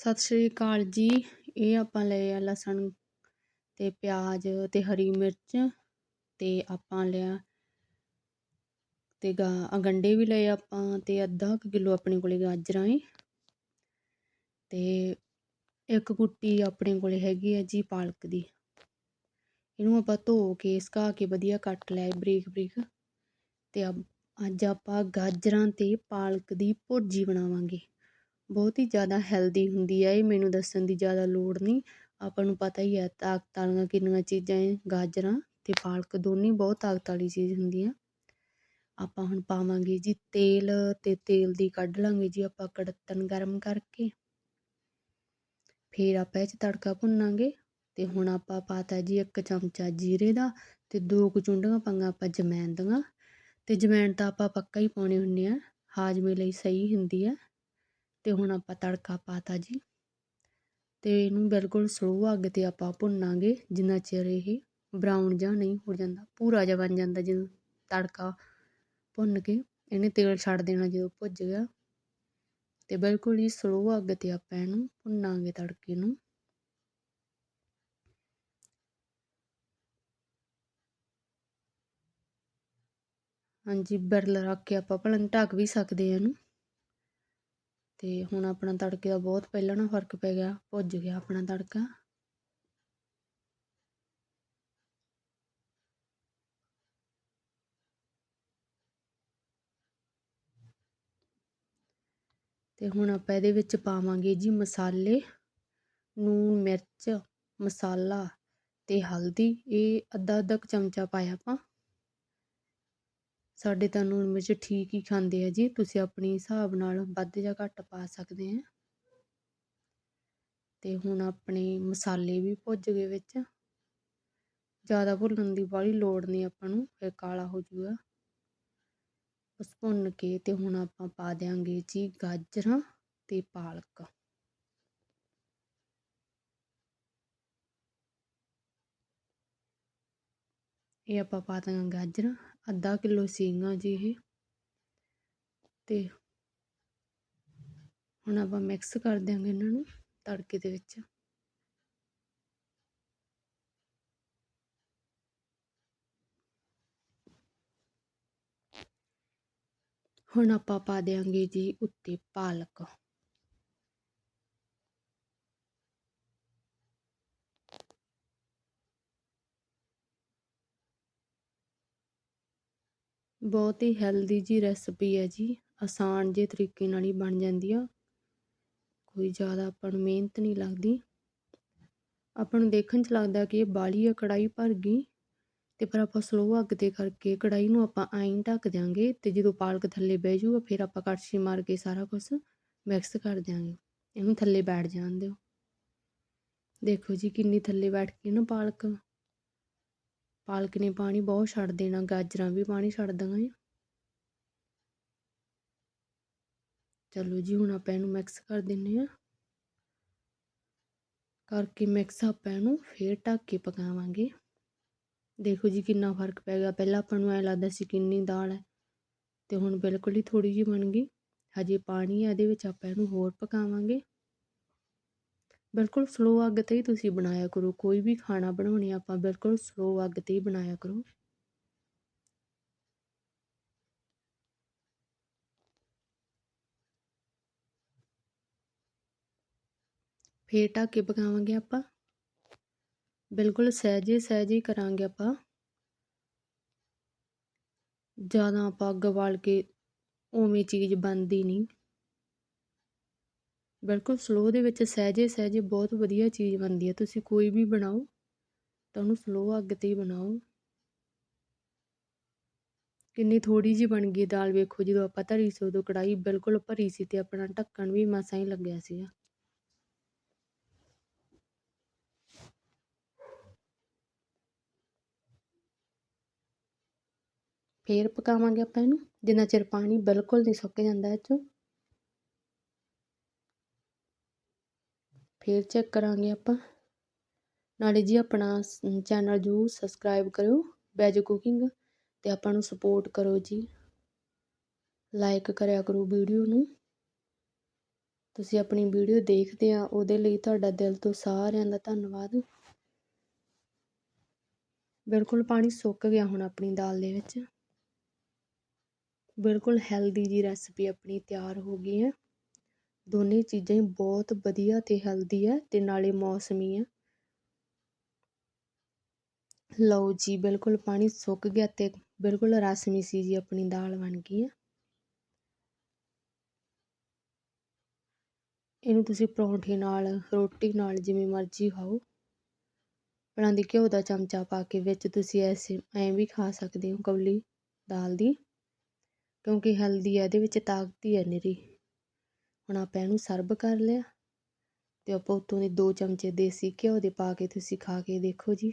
ਸਤਿ ਸ਼੍ਰੀ ਅਕਾਲ ਜੀ। ਇਹ ਆਪਾਂ ਲਏ ਆ ਲਸਣ ਅਤੇ ਪਿਆਜ਼ ਅਤੇ ਹਰੀ ਮਿਰਚ ਅਤੇ ਆਪਾਂ ਲਿਆ ਅਤੇ ਗਾ ਗੰਡੇ ਵੀ ਲਏ ਆਪਾਂ ਅਤੇ ਅੱਧਾ ਕੁ ਕਿਲੋ ਆਪਣੇ ਕੋਲੇ ਗਾਜਰਾਂ ਏ। ਅਤੇ ਇੱਕ ਕੁੱਟੀ ਆਪਣੇ ਕੋਲੇ ਹੈਗੀ ਆ ਜੀ ਪਾਲਕ ਦੀ। ਇਹਨੂੰ ਆਪਾਂ ਧੋ ਕੇ, ਸੁਕਾ ਕੇ ਵਧੀਆ ਕੱਟ ਲਿਆ ਬਰੀਕ ਬਰੀਕ। ਅਤੇ ਅੱਜ ਆਪਾਂ ਗਾਜਰਾਂ ਤੇ ਪਾਲਕ ਦੀ ਭੁਰਜੀ ਬਣਾਵਾਂਗੇ। ਬਹੁਤ ਹੀ ਜ਼ਿਆਦਾ ਹੈਲਦੀ ਹੁੰਦੀ ਹੈ ਇਹ ਮੈਨੂੰ ਦੱਸਣ ਦੀ ਜ਼ਿਆਦਾ ਲੋੜ ਨਹੀਂ। ਆਪਾਂ ਨੂੰ ਪਤਾ ਹੀ ਹੈ ਤਾਕਤ ਵਾਲੀਆਂ ਕਿੰਨੀਆਂ ਚੀਜ਼ਾਂ ਏ ਗਾਜਰਾਂ ਅਤੇ ਪਾਲਕ ਦੋਨੇ ਬਹੁਤ ਤਾਕਤ ਵਾਲੀ ਚੀਜ਼ ਹੁੰਦੀ ਆ। ਆਪਾਂ ਹੁਣ ਪਾਵਾਂਗੇ ਜੀ ਤੇਲ ਅਤੇ ਤੇਲ ਦੀ ਕੱਢ ਲਾਂਗੇ ਜੀ ਆਪਾਂ ਕੜਤਨ ਗਰਮ ਕਰਕੇ। ਫਿਰ ਆਪਾਂ ਇਹ 'ਚ ਤੜਕਾ ਭੁੰਨਾਂਗੇ ਅਤੇ ਹੁਣ ਆਪਾਂ ਪਾਤਾ ਜੀ ਇੱਕ ਚਮਚਾ ਜੀਰੇ ਦਾ ਅਤੇ ਦੋ ਕੁ ਚੁੰਡੀਆਂ ਪਾਂਗਾ ਆਪਾਂ ਜਮੈਣ ਦੀਆਂ। ਅਤੇ ਜਮੈਣ ਤਾਂ ਆਪਾਂ ਪੱਕਾ ਹੀ ਪਾਉਣੇ ਹੁੰਦੇ ਆ, ਹਾਜ਼ਮੇ ਲਈ ਸਹੀ ਹੁੰਦੀ ਆ। ਅਤੇ ਹੁਣ ਆਪਾਂ ਤੜਕਾ ਪਾਤਾ ਜੀ। ਅਤੇ ਇਹਨੂੰ ਬਿਲਕੁਲ ਸਲੋ ਅੱਗ ਤੇ ਆਪਾਂ ਭੁੰਨਾਂਗੇ, ਜਿੰਨਾ ਚਿਰ ਇਹ ਬਰਾਊਨ ਜਾਂ ਨਹੀਂ ਹੋ ਜਾਂਦਾ, ਭੂਰਾ ਜਿਹਾ ਬਣ ਜਾਂਦਾ ਜਦੋਂ ਤੜਕਾ ਭੁੰਨ ਕੇ, ਇਹਨੇ ਤੇਲ ਛੱਡ ਦੇਣਾ ਜਦੋਂ ਭੁੱਜ ਗਿਆ। ਅਤੇ ਬਿਲਕੁਲ ਹੀ ਸਲੋ ਅੱਗ ਤੇ ਆਪਾਂ ਇਹਨੂੰ ਭੁੰਨਾਂਗੇ ਤੜਕੇ ਨੂੰ। ਹਾਂਜੀ, ਬਰਲ ਰੱਖ ਕੇ ਆਪਾਂ ਭਲਨ ਢੱਕ ਵੀ ਸਕਦੇ ਆ ਇਹਨੂੰ। ਅਤੇ ਹੁਣ ਆਪਣਾ ਤੜਕੇ ਦਾ ਬਹੁਤ ਪਹਿਲਾਂ ਨਾਲ ਫ਼ਰਕ ਪੈ ਗਿਆ, ਭੁੱਜ ਗਿਆ ਆਪਣਾ ਤੜਕਾ। ਅਤੇ ਹੁਣ ਆਪਾਂ ਇਹਦੇ ਵਿੱਚ ਪਾਵਾਂਗੇ ਜੀ ਮਸਾਲੇ ਲੂਣ ਮਿਰਚ, ਮਸਾਲਾ ਅਤੇ ਹਲਦੀ, ਇਹ ਅੱਧਾ ਅੱਧਾ ਕੁ ਚਮਚਾ ਪਾਇਆ ਆਪਾਂ। ਸਾਡੇ ਤਾਂ ਨੂਣ ਮਿਰਚ ਠੀਕ ਹੀ ਖਾਂਦੇ ਆ ਜੀ, ਤੁਸੀਂ ਆਪਣੇ ਹਿਸਾਬ ਨਾਲ ਵੱਧ ਜਾਂ ਘੱਟ ਪਾ ਸਕਦੇ ਹੈ ਅਤੇ ਹੁਣ ਆਪਣੇ ਮਸਾਲੇ ਵੀ ਭੁੱਜ ਗਏ ਵਿੱਚ। ਜ਼ਿਆਦਾ ਭੁੰਨਣ ਦੀ ਬਾਹਲੀ ਲੋੜ ਨਹੀਂ ਆਪਾਂ ਨੂੰ ਫਿਰ ਕਾਲਾ ਹੋ ਜਾਊਗਾ ਬਸ ਭੁੰਨ ਕੇ ਅਤੇ ਹੁਣ ਆਪਾਂ ਪਾ ਦਿਆਂਗੇ ਜੀ ਗਾਜਰਾਂ ਅਤੇ ਪਾਲਕ। ਇਹ ਆਪਾਂ ਪਾ ਦਾਂਗੇ ਗਾਜਰਾਂ, ਅੱਧਾ ਕਿਲੋ ਸੀਗਾ ਜੀ ਇਹ। ਤੇ ਹੁਣ ਆਪਾਂ ਮਿਕਸ ਕਰ ਦਿਆਂਗੇ ਇਹਨਾਂ ਨੂੰ ਤੜਕੇ ਦੇ ਵਿੱਚ। ਹੁਣ ਆਪਾਂ ਪਾ ਦਿਆਂਗੇ ਜੀ ਉੱਤੇ ਪਾਲਕ। ਬਹੁਤ ਹੀ ਹੈਲਦੀ ਜੀ ਰੈਸਪੀ ਹੈ ਜੀ, ਆਸਾਨ ਜੇ ਤਰੀਕੇ ਨਾਲ ਹੀ ਬਣ ਜਾਂਦੀ ਆ। ਕੋਈ ਜ਼ਿਆਦਾ ਆਪਾਂ ਨੂੰ ਮਿਹਨਤ ਨਹੀਂ ਲੱਗਦੀ। ਆਪਾਂ ਨੂੰ ਦੇਖਣ 'ਚ ਲੱਗਦਾ ਕਿ ਇਹ ਬਾਲੀ ਆ ਕੜਾਈ ਭਰ ਗਈ ਤੇ ਫਿਰ ਆਪਾਂ ਸਲੋ ਅੱਗ ਤੇ ਕਰਕੇ ਕੜਾਈ ਨੂੰ ਆਪਾਂ ਐਂ ਢੱਕ ਦਿਆਂਗੇ ਤੇ ਜਦੋਂ ਪਾਲਕ ਥੱਲੇ ਬਹਿ ਜਾਊਗਾ, ਫਿਰ ਆਪਾਂ ਕੜਛੀ ਮਾਰ ਕੇ ਸਾਰਾ ਕੁਝ ਮਿਕਸ ਕਰ ਦਿਆਂਗੇ। ਇਹਨੂੰ ਥੱਲੇ ਬੈਠ ਜਾਣ ਦਿਓ। ਦੇਖੋ ਜੀ ਕਿੰਨੀ ਥੱਲੇ ਬੈਠ ਕੇ ਨਾ ਪਾਲਕ। ਪਾਲਕ ਨੇ ਪਾਣੀ ਬਹੁਤ ਛੱਡ ਦੇਣਾ, ਗਾਜਰਾਂ ਵੀ ਪਾਣੀ ਛੱਡ ਦਾਂਗੇ ਚਲੋ ਜੀ, ਹੁਣ ਆਪਾਂ ਇਹਨੂੰ ਮਿਕਸ ਕਰ ਦਿੰਨੇ ਆ ਕਰਕੇ ਮਿਕਸ ਆਪਾਂ ਇਹਨੂੰ ਫੇਰ ਢੱਕ ਕੇ ਪਕਾਵਾਂਗੇ। ਦੇਖੋ ਜੀ, ਕਿੰਨਾ ਫ਼ਰਕ ਪੈ ਗਿਆ। ਪਹਿਲਾਂ ਆਪਾਂ ਨੂੰ ਐ ਲੱਗਦਾ ਸੀ ਕਿੰਨੀ ਦਾਲ ਹੈ, ਤੇ ਹੁਣ ਬਿਲਕੁਲ ਹੀ ਥੋੜੀ ਜਿਹੀ ਬਣ ਗਈ। ਹਜੇ ਪਾਣੀ ਹੈ, ਇਹਦੇ ਵਿੱਚ ਆਪਾਂ ਇਹਨੂੰ ਹੋਰ ਪਕਾਵਾਂਗੇ। ਬਿਲਕੁਲ ਸਲੋ ਅੱਗ ਤੇ ਹੀ ਤੁਸੀਂ ਬਣਾਇਆ ਕਰੋ, ਕੋਈ ਵੀ ਖਾਣਾ ਬਣਾਉਣੀ ਆਪਾਂ ਬਿਲਕੁਲ ਸਲੋ ਅੱਗ ਤੇ ਹੀ ਬਣਾਇਆ ਕਰੋ। ਫੇਰ ਢੱਕ ਕੇ ਪਕਾਵਾਂਗੇ ਆਪਾਂ। ਬਿਲਕੁਲ ਸਹਿਜੇ ਸਹਿਜੇ ਕਰਾਂਗੇ ਆਪਾਂ। ਜ਼ਿਆਦਾ ਆਪਾਂ ਅੱਗ ਬਾਲ ਕੇ ਉਵੇਂ ਚੀਜ਼ ਬਣਦੀ ਨਹੀਂ ਬਿਲਕੁਲ ਸਲੋ ਦੇ ਵਿੱਚ ਸਹਿਜੇ ਸਹਿਜੇ ਬਹੁਤ ਵਧੀਆ ਚੀਜ਼ ਬਣਦੀ ਹੈ। ਤੁਸੀਂ ਕੋਈ ਵੀ ਬਣਾਓ, ਤਾਂ ਉਹਨੂੰ ਸਲੋ ਅੱਗ ਤੇ ਹੀ ਬਣਾਓ। ਕਿੰਨੀ ਥੋੜੀ ਜੀ ਬਣ ਗਈ ਦਾਲ, ਵੇਖੋ ਜਦੋਂ ਆਪਾਂ ਧਰੀ ਸੀ, ਉਦੋਂ ਕੜਾਈ ਬਿਲਕੁਲ ਭਰੀ ਸੀ ਤੇ ਆਪਣਾ ਢੱਕਣ ਵੀ ਮਸਾਂ ਹੀ ਲੱਗਿਆ ਸੀਗਾ। ਫੇਰ ਪਕਾਵਾਂਗੇ ਆਪਾਂ ਇਹਨੂੰ, ਜਿੰਨਾ ਚਿਰ ਪਾਣੀ ਬਿਲਕੁਲ ਨਹੀਂ ਸੁੱਕ ਜਾਂਦਾ ਇਹ ਚੋਂ। ਫਿਰ ਚੈੱਕ ਕਰਾਂਗੇ ਆਪਾਂ। ਨਾਲੇ ਜੀ ਆਪਣਾ ਚੈਨਲ ਜੂ ਸਬਸਕ੍ਰਾਈਬ ਕਰਿਓ ਵੈਜ ਕੁਕਿੰਗ ਤੇ ਆਪਾਂ ਨੂੰ ਸਪੋਰਟ ਕਰੋ ਜੀ। ਲਾਈਕ ਕਰਿਆ ਕਰੋ ਵੀਡੀਓ ਨੂੰ। ਤੁਸੀਂ ਆਪਣੀ ਵੀਡੀਓ ਦੇਖਦੇ ਆ, ਉਹਦੇ ਲਈ ਤੁਹਾਡਾ ਦਿਲ ਤੋਂ ਸਾਰਿਆਂ ਦਾ ਧੰਨਵਾਦ। ਬਿਲਕੁਲ ਪਾਣੀ ਸੁੱਕ ਗਿਆ ਹੁਣ ਆਪਣੀ ਦਾਲ ਦੇ ਵਿੱਚ। ਬਿਲਕੁਲ ਹੈਲਦੀ ਜੀ ਰੈਸਪੀ ਆਪਣੀ ਤਿਆਰ ਹੋ ਗਈ ਹੈ। ਦੋਨੇ ਚੀਜ਼ਾਂ ਹੀ ਬਹੁਤ ਵਧੀਆ ਅਤੇ ਹੈਲਦੀ ਹੈ ਅਤੇ ਨਾਲੇ ਮੌਸਮੀ ਹੈ ਲਓ ਜੀ, ਬਿਲਕੁਲ ਪਾਣੀ ਸੁੱਕ ਗਿਆ ਅਤੇ ਬਿਲਕੁਲ ਰਸਮੀ ਸੀ ਜੀ ਆਪਣੀ ਦਾਲ ਬਣ ਗਈ ਹੈ ਇਹਨੂੰ ਤੁਸੀਂ ਪਰੌਂਠੇ ਨਾਲ, ਰੋਟੀ ਨਾਲ ਜਿਵੇਂ ਮਰਜ਼ੀ ਖਾਓ। ਪਲਾਂ ਦੀ ਘਿਓ ਦਾ ਚਮਚਾ ਪਾ ਕੇ ਵਿੱਚ ਤੁਸੀਂ ਐਸੇ ਐਂ ਵੀ ਖਾ ਸਕਦੇ ਹੋ ਕੌਲੀ ਦਾਲ ਦੀ। ਕਿਉਂਕਿ ਹੈਲਦੀ ਹੈ ਇਹਦੇ ਵਿੱਚ ਤਾਕਤ ਹੀ ਹੈ ਨਿਰੀ। ਹੁਣ ਆਪਾਂ ਇਹਨੂੰ ਸਰਵ ਕਰ ਲਿਆ। ਅਤੇ ਆਪਾਂ ਉੱਤੋਂ ਦੇ ਦੋ ਚਮਚੇ ਦੇਸੀ ਘਿਓ ਦੇ ਪਾ ਕੇ ਤੁਸੀਂ ਖਾ ਕੇ ਦੇਖੋ ਜੀ।